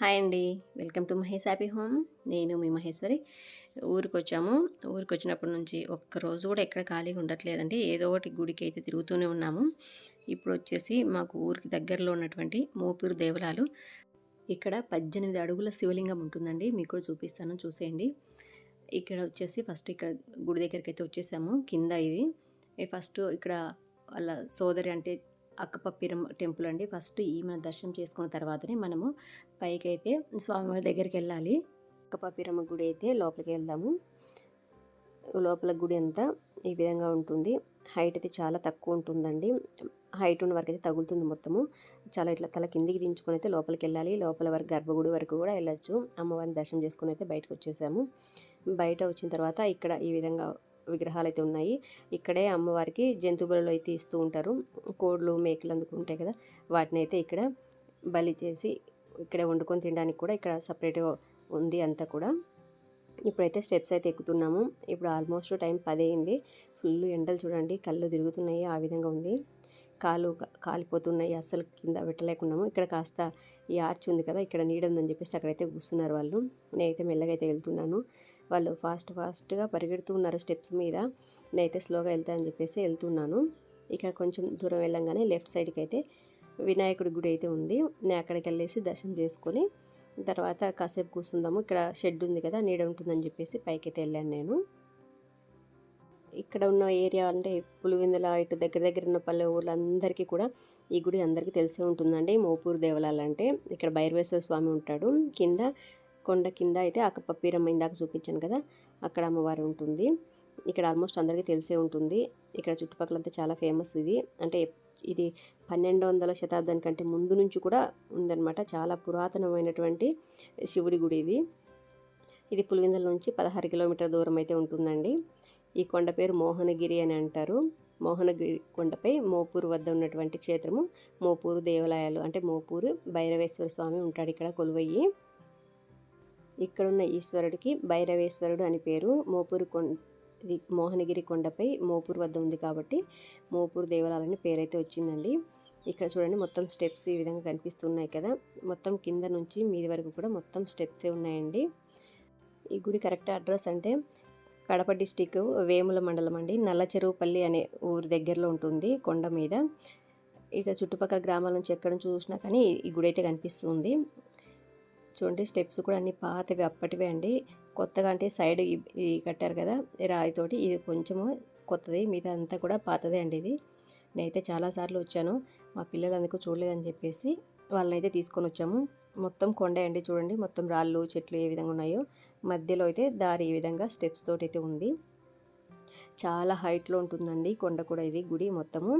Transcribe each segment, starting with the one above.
Hi అండి. Welcome to Mahesh happy home. నేను మీ మహేశ్వరి. ఊరికి వచ్చాము ఊరికి వచ్చినప్పటి నుంచి ఒక్క రోజు కూడా ఎక్కడ ఖాళీగా ఉండట్లేదండి. ఏదో ఒకటి గుడికి అయితే తిరుగుతూనే ఉన్నాము. ఇప్పుడు వచ్చేసి మాకు ఊరికి దగ్గరలో ఉన్నటువంటి మోపూరు దేవలాలు. ఇక్కడ పద్దెనిమిది అడుగుల శివలింగం ఉంటుందండి. మీకు కూడా చూపిస్తాను. చూసేయండి. ఇక్కడ వచ్చేసి ఫస్ట్ ఇక్కడ గుడి దగ్గరికి అయితే వచ్చేసాము. కింద ఇది. ఫస్ట్ ఇక్కడ వాళ్ళ సోదరి అంటే అక్కపప్పిరం టెంపుల్ అండి. ఫస్ట్ ఈమె దర్శనం చేసుకున్న తర్వాతనే మనము పైకి అయితే స్వామివారి దగ్గరికి వెళ్ళాలి అక్కపప్పిరమ్మ గుడి అయితే లోపలికి వెళ్దాము. లోపల గుడి అంతా ఈ విధంగా ఉంటుంది. హైట్ అయితే చాలా తక్కువ ఉంటుందండి. హైట్ ఉన్న వరకు అయితే తగులుతుంది మొత్తము. చాలా ఇట్లా తల కిందికి దించుకొని అయితే లోపలికి వెళ్ళాలి. లోపల వరకు గర్భగుడి వరకు కూడా వెళ్ళొచ్చు. అమ్మవారిని దర్శనం చేసుకుని అయితే బయటకు వచ్చేసాము. బయట వచ్చిన తర్వాత ఇక్కడ ఈ విధంగా విగ్రహాలు అయితే ఉన్నాయి. ఇక్కడే అమ్మవారికి జంతు బలులు అయితే ఇస్తూ ఉంటారు. కోళ్ళు మేకలు అందుకు ఉంటాయి కదా. వాటిని అయితే ఇక్కడ బలి చేసి ఇక్కడ వండుకొని తినడానికి కూడా ఇక్కడ సపరేట్గా ఉంది అంతా కూడా. ఇప్పుడైతే స్టెప్స్ అయితే ఎక్కుతున్నాము. ఇప్పుడు ఆల్మోస్ట్ టైం పది అయింది ఫుల్ ఎండలు చూడండి. కళ్ళు తిరుగుతున్నాయి. ఆ విధంగా ఉంది. కాలు కాలిపోతున్నాయి. అస్సలు కింద పెట్టలేకున్నాము. ఇక్కడ కాస్త ఈ ఆర్చ్ ఉంది కదా. ఇక్కడ నీడ ఉందని చెప్పేసి అక్కడైతే కూర్చున్నారు వాళ్ళు. నేనైతే మెల్లగా అయితే వెళ్తున్నాను. వాళ్ళు ఫాస్ట్ ఫాస్ట్గా పరిగెడుతూ ఉన్నారు స్టెప్స్ మీద. నేనైతే స్లోగా వెళ్తానని చెప్పేసి వెళ్తున్నాను. ఇక్కడ కొంచెం దూరం వెళ్ళంగానే లెఫ్ట్ సైడ్కి అయితే వినాయకుడి గుడి అయితే ఉంది. నేను అక్కడికి వెళ్ళేసి దర్శనం చేసుకొని తర్వాత కాసేపు కూర్చుందాము. ఇక్కడ షెడ్ ఉంది కదా నీడ ఉంటుందని చెప్పేసి పైకి అయితే వెళ్ళాను నేను. ఇక్కడ ఉన్న ఏరియా అంటే పులివెందుల ఇటు దగ్గర దగ్గర ఉన్న పల్లె ఊర్లందరికీ కూడా ఈ గుడి అందరికీ తెలిసే ఉంటుందండి. మోపూరు దేవాలయాలు అంటే. ఇక్కడ భైరవేశ్వర స్వామి ఉంటాడు. కింద కొండ కింద అయితే అక్కపప్పీరమ్మ ఇందాక చూపించాను కదా అక్కడ అమ్మవారు ఉంటుంది. ఇక్కడ ఆల్మోస్ట్ అందరికీ తెలిసే ఉంటుంది. ఇక్కడ చుట్టుపక్కలంతా చాలా ఫేమస్ ఇది. అంటే ఇది పన్నెండు వందల శతాబ్దానికంటే ముందు నుంచి కూడా ఉందన్నమాట. చాలా పురాతనమైనటువంటి శివుడి గుడి ఇది. ఇది పులివెందుల నుంచి పదహారు కిలోమీటర్ దూరం అయితే ఉంటుందండి. ఈ కొండ పేరు మోహనగిరి అని అంటారు. మోహనగిరి కొండపై మోపూరు వద్ద ఉన్నటువంటి క్షేత్రము మోపూరు దేవాలయాలు. అంటే మోపూరు భైరవేశ్వర స్వామి ఉంటాడు ఇక్కడ కొలువయ్యి. ఇక్కడున్న ఈశ్వరుడికి భైరవేశ్వరుడు అని పేరు. మోపూరు కొండ ఇది మోహనగిరి కొండపై మోపూరు వద్ద ఉంది కాబట్టి మోపూరు దేవాలయాలని పేరైతే వచ్చిందండి. ఇక్కడ చూడండి మొత్తం స్టెప్స్ ఈ విధంగా కనిపిస్తున్నాయి కదా. మొత్తం కింద నుంచి మీది వరకు కూడా మొత్తం స్టెప్సే ఉన్నాయండి. ఈ గుడి కరెక్ట్ అడ్రస్ అంటే కడప డిస్టిక్ వేముల మండలం అండి. నల్లచెరువుపల్లి అనే ఊరి దగ్గరలో ఉంటుంది కొండ మీద. ఇక్కడ చుట్టుపక్కల గ్రామాల నుంచి ఎక్కడ చూసినా కానీ ఈ గుడి అయితే కనిపిస్తుంది. చూడండి స్టెప్స్ కూడా అన్ని పాతవి అప్పటివే అండి. కొత్తగా అంటే సైడ్ ఇది కట్టారు కదా రాయితోటి. ఇది కొంచెము కొత్తది మిగతా అంతా కూడా పాతదే అండి ఇది. నేనైతే చాలాసార్లు వచ్చాను. మా పిల్లలు అందుకు చూడలేదని చెప్పేసి వాళ్ళనైతే తీసుకొని వచ్చాము. మొత్తం కొండ అండి చూడండి. మొత్తం రాళ్ళు చెట్లు ఏ విధంగా ఉన్నాయో. మధ్యలో అయితే దారి ఈ విధంగా స్టెప్స్ తోటి అయితే ఉంది. చాలా హైట్లో ఉంటుందండి కొండ కూడా ఇది గుడి మొత్తము.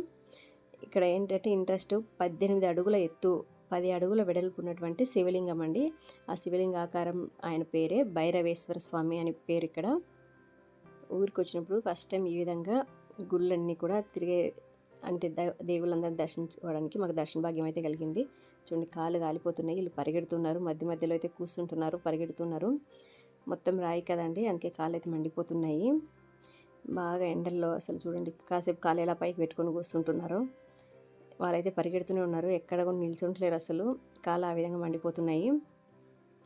ఇక్కడ ఏంటంటే ఇంట్రెస్ట్ పద్దెనిమిది అడుగుల ఎత్తు. పది అడుగుల వెడల్పు ఉన్నటువంటి శివలింగం అండి. ఆ శివలింగ ఆకారం ఆయన పేరే భైరవేశ్వర స్వామి అని పేరు ఇక్కడ. ఊరికి వచ్చినప్పుడు ఫస్ట్ టైం ఈ విధంగా గుళ్ళన్నీ కూడా తిరిగే అంటే దేవుళ్ళందరినీ దర్శించుకోవడానికి మాకు దర్శన భాగ్యం అయితే కలిగింది. చూడండి కాళ్ళు కాలిపోతున్నాయి వీళ్ళు పరిగెడుతున్నారు మధ్య మధ్యలో అయితే కూర్చుంటున్నారు పరిగెడుతున్నారు. మొత్తం రాయి కదండి అందుకే కాళ్ళు అయితే మండిపోతున్నాయి. బాగా ఎండల్లో అసలు చూడండి కాసేపు కాలు ఎలా పైకి పెట్టుకొని కూర్చుంటున్నారు. వాళ్ళైతే పరిగెడుతూనే ఉన్నారు. ఎక్కడ కూడా నిల్చుంటలేరు అసలు. కాళ్ళు ఆ విధంగా మండిపోతున్నాయి.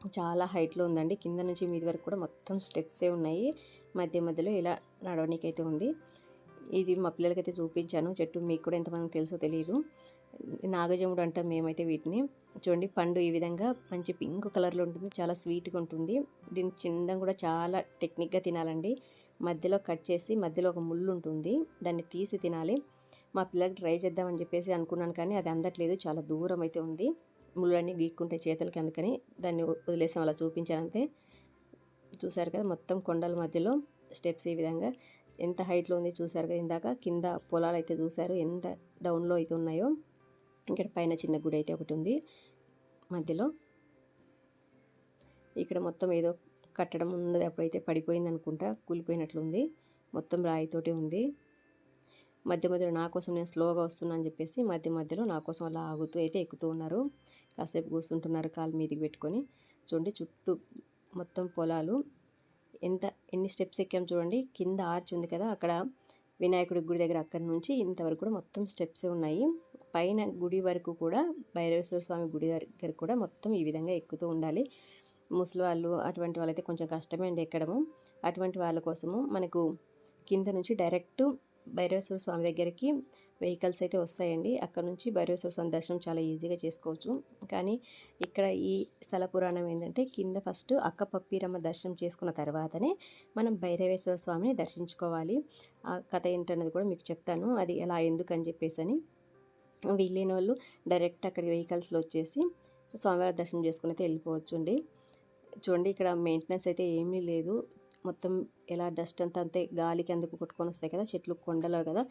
చాలా హైట్లో ఉందండి. కింద నుంచి మీది వరకు కూడా మొత్తం స్టెప్సే ఉన్నాయి. మధ్య మధ్యలో ఇలా నడవనీకైతే ఉంది. ఇది మా పిల్లలకైతే చూపించాను. చెట్టు మీకు కూడా ఎంతమంది తెలుసో తెలియదు నాగజముడు అంటాం మేమైతే వీటిని. చూడండి పండు ఈ విధంగా మంచి పింక్ కలర్లో ఉంటుంది. చాలా స్వీట్గా ఉంటుంది. దీన్ని తినడం కూడా చాలా టెక్నిక్గా తినాలండి. మధ్యలో కట్ చేసి మధ్యలో ఒక ముళ్ళు ఉంటుంది. దాన్ని తీసి తినాలి. మా పిల్లలకి ట్రై చేద్దామని చెప్పేసి అనుకున్నాను కానీ అది అందట్లేదు. చాలా దూరం అయితే ఉంది. ముళ్ళన్నీ గీక్కుంటే చేతులకి అందుకని దాన్ని వదిలేసాం. అలా చూపించానంతే. చూసారు కదా మొత్తం కొండల మధ్యలో స్టెప్స్ ఈ విధంగా. ఎంత హైట్లో ఉంది చూసారు కదా ఇందాక కింద పొలాలు అయితే చూసారు. ఎంత డౌన్లో అయితే ఉన్నాయో. ఇక్కడ పైన చిన్న గుడి అయితే ఒకటి ఉంది మధ్యలో. ఇక్కడ మొత్తం ఏదో కట్టడం ఉన్నది అప్పుడైతే పడిపోయింది అనుకుంటా కూలిపోయినట్లుంది. మొత్తం రాయితోటి ఉంది. మధ్య మధ్యలో నా కోసం నేను స్లోగా వస్తున్నాను చెప్పేసి మధ్య మధ్యలో నా కోసం అలా ఆగుతూ అయితే ఎక్కుతూ ఉన్నారు. కాసేపు కూర్చుంటున్నారు కాలు మీదికి పెట్టుకొని. చూడండి చుట్టూ మొత్తం పొలాలు. ఎంత ఎన్ని స్టెప్స్ ఎక్కాం చూడండి. కింద ఆర్చ్ ఉంది కదా అక్కడ వినాయకుడి గుడి దగ్గర అక్కడి నుంచి ఇంతవరకు కూడా మొత్తం స్టెప్సే ఉన్నాయి. పైన గుడి వరకు కూడా భైరవేశ్వర స్వామి గుడి దగ్గర కూడా మొత్తం ఈ విధంగా ఎక్కుతూ ఉండాలి. ముసలి వాళ్ళు అటువంటి వాళ్ళైతే కొంచెం కష్టమే అండి ఎక్కడము. అటువంటి వాళ్ళ కోసము మనకు కింద నుంచి డైరెక్ట్ భైరవేశ్వర స్వామి దగ్గరికి వెహికల్స్ అయితే వస్తాయండి. అక్కడ నుంచి భైరవేశ్వర స్వామి దర్శనం చాలా ఈజీగా చేసుకోవచ్చు. కానీ ఇక్కడ ఈ స్థల పురాణం ఏంటంటే కింద ఫస్ట్ అక్కపప్పిరమ్మ దర్శనం చేసుకున్న తర్వాతనే మనం భైరవేశ్వర స్వామిని దర్శించుకోవాలి. ఆ కథ ఏంటన్నది కూడా మీకు చెప్తాను. అది ఎలా ఎందుకు అని చెప్పేసి అని వీళ్ళైన వాళ్ళు డైరెక్ట్ అక్కడ వెహికల్స్లో వచ్చేసి స్వామివారి దర్శనం చేసుకుని అయితే వెళ్ళిపోవచ్చు అండి చూడండి ఇక్కడ మెయింటెనెన్స్ అయితే ఏమీ లేదు. మొత్తం ఎలా డస్ట్ అంతా అంతే గాలికి అందుకు కొట్టుకొని వస్తాయి కదా చెట్లు కొండలో కదా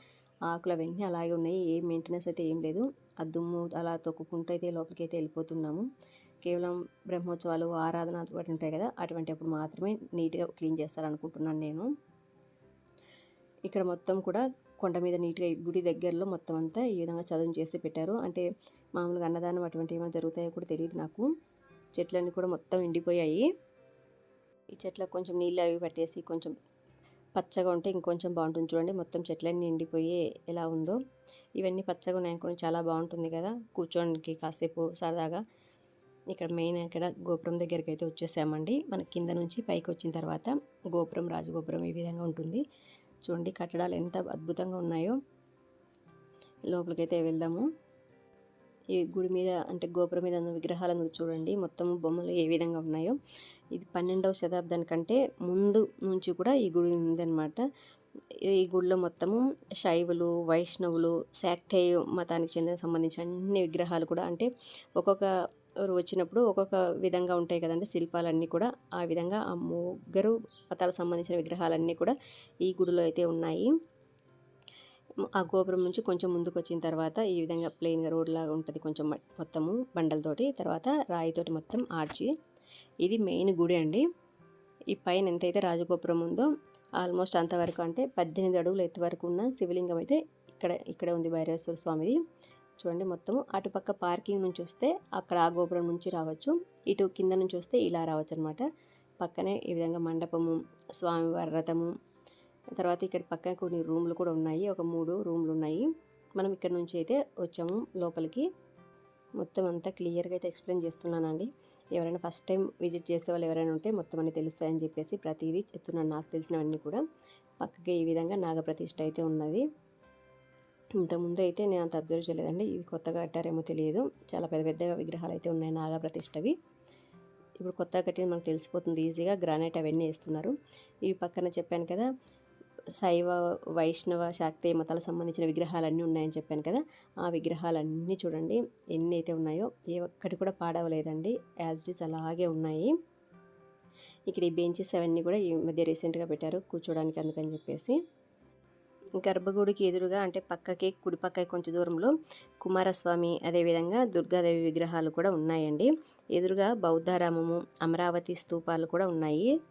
ఆకులు అవన్నీ అలాగే ఉన్నాయి ఏ మెయింటెనెన్స్ అయితే ఏం లేదు. ఆ దుమ్ము అలా తొక్కుకుంటూ అయితే లోపలికి అయితే వెళ్ళిపోతున్నాము. కేవలం బ్రహ్మోత్సవాలు ఆరాధన అటువంటి ఉంటాయి కదా అటువంటి అప్పుడు మాత్రమే నీట్గా క్లీన్ చేస్తారనుకుంటున్నాను నేను. ఇక్కడ మొత్తం కూడా కొండ మీద నీట్గా గుడి దగ్గరలో మొత్తం అంతా ఈ విధంగా చదువు చేసి పెట్టారు. అంటే మామూలుగా అన్నదానం అటువంటి ఏమైనా జరుగుతాయో కూడా తెలియదు నాకు. చెట్లన్నీ కూడా మొత్తం ఎండిపోయాయి. ఈ చెట్లకు కొంచెం నీళ్ళు అవి పట్టేసి కొంచెం పచ్చగా ఉంటే ఇంకొంచెం బాగుంటుంది చూడండి. మొత్తం చెట్లన్నీ నిండిపోయి ఎలా ఉందో. ఇవన్నీ పచ్చగా ఉన్నాయనుకోండి చాలా బాగుంటుంది కదా. కూర్చోడానికి కాసేపు సరదాగా. ఇక్కడ మెయిన్ ఇక్కడ గోపురం దగ్గరికి అయితే వచ్చేసామండి. మన కింద నుంచి పైకి వచ్చిన తర్వాత గోపురం రాజగోపురం ఈ విధంగా ఉంటుంది. చూడండి కట్టడాలు ఎంత అద్భుతంగా ఉన్నాయో. లోపలికైతే వెళ్దాము. ఈ గుడి మీద అంటే గోపురం మీద ఉన్న విగ్రహాలను చూడండి. మొత్తం బొమ్మలు ఏ విధంగా ఉన్నాయో. ఇది పన్నెండవ శతాబ్దానికంటే ముందు నుంచి కూడా ఈ గుడి ఉందన్నమాట. ఈ గుడిలో మొత్తము శైవులు వైష్ణవులు శాక్తేయ మతానికి చెందిన సంబంధించిన అన్ని విగ్రహాలు కూడా అంటే ఒక్కొక్క వచ్చినప్పుడు ఒక్కొక్క విధంగా ఉంటాయి కదండి శిల్పాలన్నీ కూడా. ఆ విధంగా ఆ ముగ్గురు మతాలకు సంబంధించిన విగ్రహాలన్నీ కూడా ఈ గుడిలో అయితే ఉన్నాయి. ఆ గోపురం నుంచి కొంచెం ముందుకు వచ్చిన తర్వాత ఈ విధంగా ప్లెయిన్గా రోడ్ లాగా ఉంటుంది. కొంచెం మొత్తము బండలతోటి తర్వాత రాయితోటి మొత్తం ఆర్చి. ఇది మెయిన్ గుడి అండి. ఈ పైన ఎంతైతే రాజగోపురం ఉందో ఆల్మోస్ట్ అంతవరకు అంటే పద్దెనిమిది అడుగులు ఎత్తు వరకు ఉన్న శివలింగం అయితే ఇక్కడ ఇక్కడ ఉంది భైరవేశ్వర స్వామిది. చూడండి మొత్తము. అటుపక్క పార్కింగ్ నుంచి వస్తే అక్కడ ఆ గోపురం నుంచి రావచ్చు. ఇటు కింద నుంచి వస్తే ఇలా రావచ్చు అనమాట పక్కనే ఈ విధంగా మండపము స్వామివారి రథము తర్వాత ఇక్కడ పక్కన కొన్ని రూమ్లు కూడా ఉన్నాయి. ఒక మూడు రూమ్లు ఉన్నాయి. మనం ఇక్కడ నుంచి అయితే వచ్చాము లోపలికి. మొత్తం అంతా క్లియర్గా అయితే ఎక్స్ప్లెయిన్ చేస్తున్నానండి. ఎవరైనా ఫస్ట్ టైం విజిట్ చేసే వాళ్ళు ఎవరైనా ఉంటే మొత్తం అన్ని తెలుస్తాయని చెప్పేసి ప్రతిదీ చెప్తున్నాను. నాకు తెలిసినవన్నీ కూడా పక్కకి ఈ విధంగా నాగప్రతిష్ఠ అయితే ఉన్నది. ఇంతకుముందు అయితే నేను అంత అబ్జర్వ్ చేయలేదండి. ఇది కొత్తగా కట్టారేమో తెలియదు. చాలా పెద్ద పెద్ద విగ్రహాలు అయితే ఉన్నాయి నాగప్రతిష్ఠవి. ఇప్పుడు కొత్తగా కట్టిన మనకు తెలిసిపోతుంది. ఈజీగా గ్రానైట్ అవన్నీ వేస్తున్నారు. ఇవి పక్కన చెప్పాను కదా శైవ వైష్ణవ శాక్తేయ మతాలకు సంబంధించిన విగ్రహాలన్నీ ఉన్నాయని చెప్పాను కదా ఆ విగ్రహాలన్నీ చూడండి ఎన్ని అయితే ఉన్నాయో ఏ ఒక్కటి కూడా పాడవలేదండి యాజ్ ఇట్ ఈస్ అలాగే ఉన్నాయి. ఇక్కడ ఈ బెంచెస్ అవన్నీ కూడా ఈ మధ్య రీసెంట్గా పెట్టారు కూర్చోడానికి అందుకని చెప్పేసి. గర్భగుడికి ఎదురుగా అంటే పక్కకి కుడి పక్కకి కొంచెం దూరంలో కుమారస్వామి అదేవిధంగా దుర్గాదేవి విగ్రహాలు కూడా ఉన్నాయండి. ఎదురుగా బౌద్ధారామము అమరావతి స్తూపాలు కూడా ఉన్నాయి.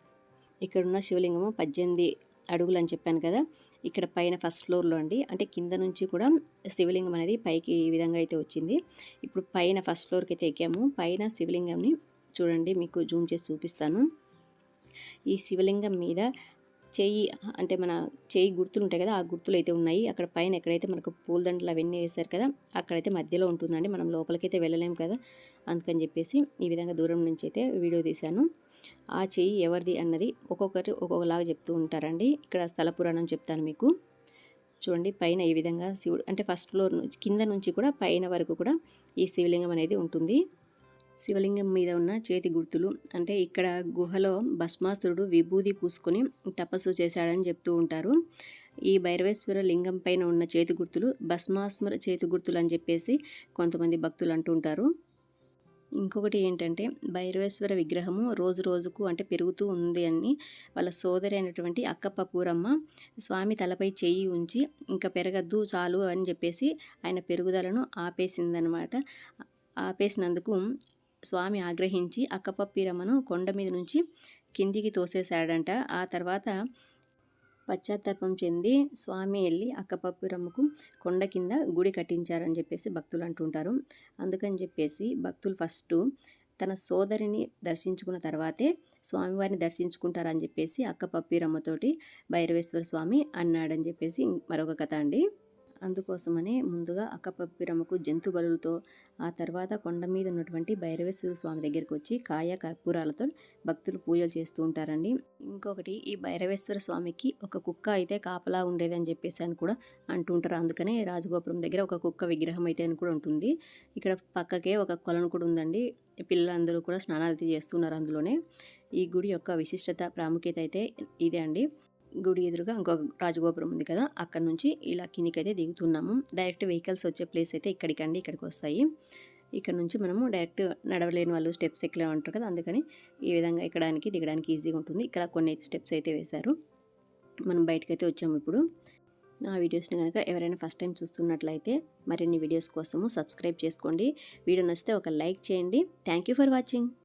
ఇక్కడున్న శివలింగము పద్దెనిమిది అడుగులు అని చెప్పాను కదా! ఇక్కడ పైన ఫస్ట్ ఫ్లోర్లో అండి. అంటే కింద నుంచి కూడా శివలింగం అనేది పైకి ఈ విధంగా అయితే వచ్చింది. ఇప్పుడు పైన ఫస్ట్ ఫ్లోర్కి అయితే ఎక్కాము. పైన శివలింగంని చూడండి మీకు జూమ్ చేసి చూపిస్తాను. ఈ శివలింగం మీద చేయి అంటే మన చేయి గుర్తులు ఉంటాయి కదా ఆ గుర్తులు అయితే ఉన్నాయి. అక్కడ పైన ఎక్కడైతే మనకు పూలదండలు అవన్నీ వేశారు కదా అక్కడైతే మధ్యలో ఉంటుందండి. మనం లోపలికైతే వెళ్ళలేము కదా. అందుకని చెప్పేసి ఈ విధంగా దూరం నుంచి అయితే వీడియో తీశాను. ఆ చెయ్యి ఎవరిది అన్నది ఒక్కొక్కటి ఒక్కొక్కలాగా చెప్తూ ఉంటారండి. ఇక్కడ స్థల పురాణం చెప్తాను మీకు. చూడండి పైన ఈ విధంగా శివుడు అంటే ఫస్ట్ ఫ్లోర్ నుంచి కింద నుంచి కూడా పైన వరకు కూడా ఈ శివలింగం అనేది ఉంటుంది. శివలింగం మీద ఉన్న చేతి గుర్తులు అంటే ఇక్కడ గుహలో భస్మాసురుడు విభూది పూసుకొని తపస్సు చేశాడని చెప్తూ ఉంటారు. ఈ భైరవేశ్వర లింగం పైన ఉన్న చేతి గుర్తులు భస్మాస్మర చేతి గుర్తులు అని చెప్పేసి కొంతమంది భక్తులు అంటుంటారు ఇంకొకటి ఏంటంటే భైరవేశ్వర విగ్రహము రోజు రోజుకు అంటే పెరుగుతూ ఉంది అని వాళ్ళ సోదరి అయినటువంటి అక్కప్ప పూరమ్మ స్వామి తలపై చేయి ఉంచి ఇంకా పెరగద్దు చాలు అని చెప్పేసి ఆయన పెరుగుదలను ఆపేసిందనమాట. ఆపేసినందుకు స్వామి ఆగ్రహించి అక్కపప్పీరమ్మను కొండ మీద నుంచి కిందికి తోసేశాడంట. ఆ తర్వాత పశ్చాత్తాపం చెంది స్వామి వెళ్ళి అక్కపప్పురమ్మకు కొండ కింద గుడి కట్టించారని చెప్పేసి భక్తులు అంటుంటారు. అందుకని చెప్పేసి భక్తులు ఫస్ట్ తన సోదరిని దర్శించుకున్న తర్వాతే స్వామివారిని దర్శించుకుంటారని చెప్పేసి అక్క పప్పిరమ్మతోటి భైరవేశ్వర స్వామి అన్నాడని చెప్పేసి మరొక కథ అండి. అందుకోసమని ముందుగా అక్కపప్పిరమ్మకు జంతు బలులతో ఆ తర్వాత కొండ మీద ఉన్నటువంటి భైరవేశ్వర స్వామి దగ్గరికి వచ్చి కాయ కర్పూరాలతో భక్తులు పూజలు చేస్తూ ఉంటారండి. ఇంకొకటి ఈ భైరవేశ్వర స్వామికి ఒక కుక్క అయితే కాపలా ఉండేది అని చెప్పేసి అని కూడా అంటూ ఉంటారు. అందుకనే రాజగోపురం దగ్గర ఒక కుక్క విగ్రహం అయితే అని కూడా ఉంటుంది. ఇక్కడ పక్కకే ఒక కొలను కూడా ఉందండి. పిల్లలందరూ కూడా స్నానాలు అయితే చేస్తున్నారు అందులోనే. ఈ గుడి యొక్క విశిష్టత ప్రాముఖ్యత అయితే ఇదే అండి. గుడి ఎదురుగా ఇంకొక రాజగోపురం ఉంది కదా అక్కడ నుంచి ఇలా కిందికి అయితే దిగుతున్నాము. డైరెక్ట్ వెహికల్స్ వచ్చే ప్లేస్ అయితే ఇక్కడికండి ఇక్కడికి వస్తాయి. ఇక్కడ నుంచి మనము డైరెక్ట్ నడవలేని వాళ్ళు స్టెప్స్ ఎక్కలే ఉంటారు కదా అందుకని ఈ విధంగా ఎక్కడానికి దిగడానికి ఈజీగా ఉంటుంది. ఇక్కడ కొన్ని స్టెప్స్ అయితే వేశారు. మనం బయటకు అయితే వచ్చాము ఇప్పుడు. నా వీడియోస్ని కనుక ఎవరైనా ఫస్ట్ టైం చూస్తున్నట్లయితే మరిన్ని వీడియోస్ కోసము సబ్స్క్రైబ్ చేసుకోండి. వీడియో నచ్చితే ఒక లైక్ చేయండి. Thank you for watching